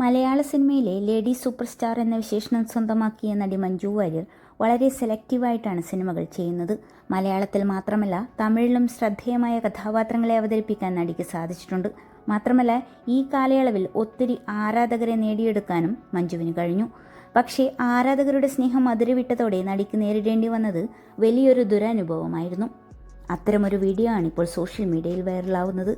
മലയാള സിനിമയിലെ lady super star എന്ന വിശേഷണം സ്വന്തമാക്കിയ നടി മഞ്ജു വാര്യർ വളരെ സെലക്റ്റീവായിട്ടാണ് സിനിമകൾ ചെയ്യുന്നത്. മലയാളത്തിൽ മാത്രമല്ല തമിഴിലും ശ്രദ്ധേയമായ കഥാപാത്രങ്ങളെ അവതരിപ്പിക്കാൻ നടിക്ക് സാധിച്ചിട്ടുണ്ട്. മാത്രമല്ല ഈ കാലയളവിൽ ഒത്തിരി ആരാധകരെ നേടിയെടുക്കാനും മഞ്ജുവിന് കഴിഞ്ഞു. പക്ഷേ ആരാധകരുടെ സ്നേഹം അതിരുവിട്ടതോടെ നടിക്ക് നേരിടേണ്ടി വന്നത് വലിയൊരു ദുരനുഭവമായിരുന്നു. അത്തരമൊരു വീഡിയോ ആണ് ഇപ്പോൾ സോഷ്യൽ മീഡിയയിൽ വൈറലാവുന്നത്.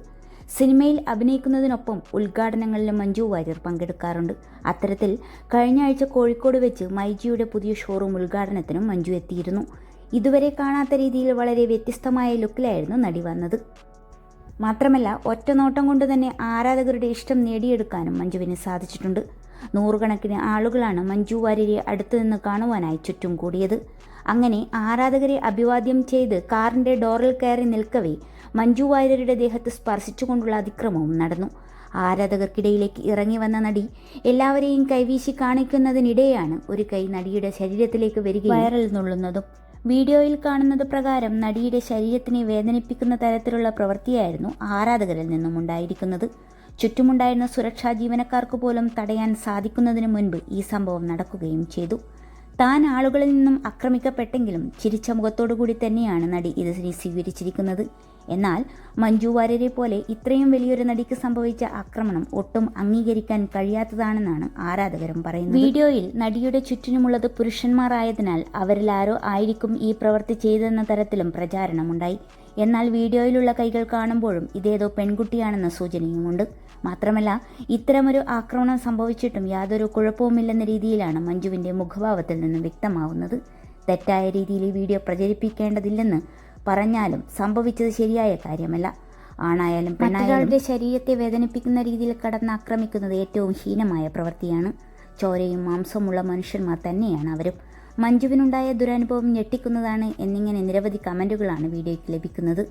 സിനിമയിൽ അഭിനയിക്കുന്നതിനൊപ്പം ഉദ്ഘാടനങ്ങളിലും മഞ്ജു വാര്യർ പങ്കെടുക്കാറുണ്ട്. അത്തരത്തിൽ കഴിഞ്ഞ ആഴ്ച കോഴിക്കോട് വെച്ച് മൈജിയുടെ പുതിയ ഷോറൂം ഉദ്ഘാടനത്തിനും മഞ്ജു എത്തിയിരുന്നു. ഇതുവരെ കാണാത്ത രീതിയിൽ വളരെ വ്യത്യസ്തമായ ലുക്കിലായിരുന്നു നടി വന്നത്. മാത്രമല്ല ഒറ്റ നോട്ടം കൊണ്ട് തന്നെ ആരാധകരുടെ ഇഷ്ടം നേടിയെടുക്കാനും മഞ്ജുവിന് സാധിച്ചിട്ടുണ്ട്. നൂറുകണക്കിന് ആളുകളാണ് മഞ്ജു വാര്യരെ അടുത്തു നിന്ന് കാണുവാനായി ചുറ്റും കൂടിയത്. അങ്ങനെ ആരാധകരെ അഭിവാദ്യം ചെയ്ത് കാറിന്റെ ഡോറിൽ കയറി നിൽക്കവേ മഞ്ജു വാര്യരുടെ ദേഹത്ത് സ്പർശിച്ചുകൊണ്ടുള്ള അതിക്രമവും നടന്നു. ആരാധകർക്കിടയിലേക്ക് ഇറങ്ങി വന്ന നടി എല്ലാവരെയും കൈവീശി കാണിക്കുന്നതിനിടെയാണ് ഒരു കൈ നടിയുടെ ശരീരത്തിലേക്ക് വരികയും വൈറൽ നുള്ളുന്നതും. വീഡിയോയിൽ കാണുന്നത് പ്രകാരം നടിയുടെ ശരീരത്തിനെ വേദനിപ്പിക്കുന്ന തരത്തിലുള്ള പ്രവൃത്തിയായിരുന്നു ആരാധകരിൽ നിന്നും ഉണ്ടായിരിക്കുന്നത്. ചുറ്റുമുണ്ടായിരുന്ന സുരക്ഷാ ജീവനക്കാർക്ക് പോലും തടയാൻ സാധിക്കുന്നതിന് മുൻപ് ഈ സംഭവം നടക്കുകയും ചെയ്തു. താൻ ആളുകളിൽ നിന്നും ആക്രമിക്കപ്പെട്ടെങ്കിലും ചിരിച്ച മുഖത്തോടുകൂടി തന്നെയാണ് നടി ഇത് സ്വീകരിച്ചിരിക്കുന്നത്. എന്നാൽ മഞ്ജു വാര്യരെ പോലെ ഇത്രയും വലിയൊരു നടിക്ക് സംഭവിച്ച ആക്രമണം ഒട്ടും അംഗീകരിക്കാൻ കഴിയാത്തതാണെന്നാണ് ആരാധകരും പറയുന്നത്. വീഡിയോയിൽ നടിയുടെ ചുറ്റിനുമുള്ളത് പുരുഷന്മാരായതിനാൽ അവരിൽ ആരോ ആയിരിക്കും ഈ പ്രവൃത്തി ചെയ്തെന്ന തരത്തിലും പ്രചാരണമുണ്ടായി. എന്നാൽ വീഡിയോയിലുള്ള കൈകൾ കാണുമ്പോഴും ഇതേതോ പെൺകുട്ടിയാണെന്ന സൂചനയുമുണ്ട്. മാത്രമല്ല ഇത്തരമൊരു ആക്രമണം സംഭവിച്ചിട്ടും യാതൊരു കുഴപ്പവുമില്ലെന്ന രീതിയിലാണ് മഞ്ജുവിന്റെ മുഖഭാവത്തിൽ നിന്നും വ്യക്തമാവുന്നത്. തെറ്റായ രീതിയിൽ ഈ വീഡിയോ പ്രചരിപ്പിക്കേണ്ടതില്ലെന്ന് പറഞ്ഞാലും സംഭവിച്ചത് ശരിയായ കാര്യമല്ല. ആണായാലും പെണ്ണായാലും ശരീരത്തെ വേദനിപ്പിക്കുന്ന രീതിയിൽ കടന്ന് ആക്രമിക്കുന്നത് ഏറ്റവും ഹീനമായ പ്രവൃത്തിയാണ്. ചോരയും മാംസമുള്ള മനുഷ്യന്മാർ തന്നെയാണ് അവരും. മഞ്ജുവിനുണ്ടായ ദുരനുഭവം ഞെട്ടിക്കുന്നതാണ് എന്നിങ്ങനെ നിരവധി കമന്റുകളാണ് വീഡിയോയ്ക്ക് ലഭിക്കുന്നത്.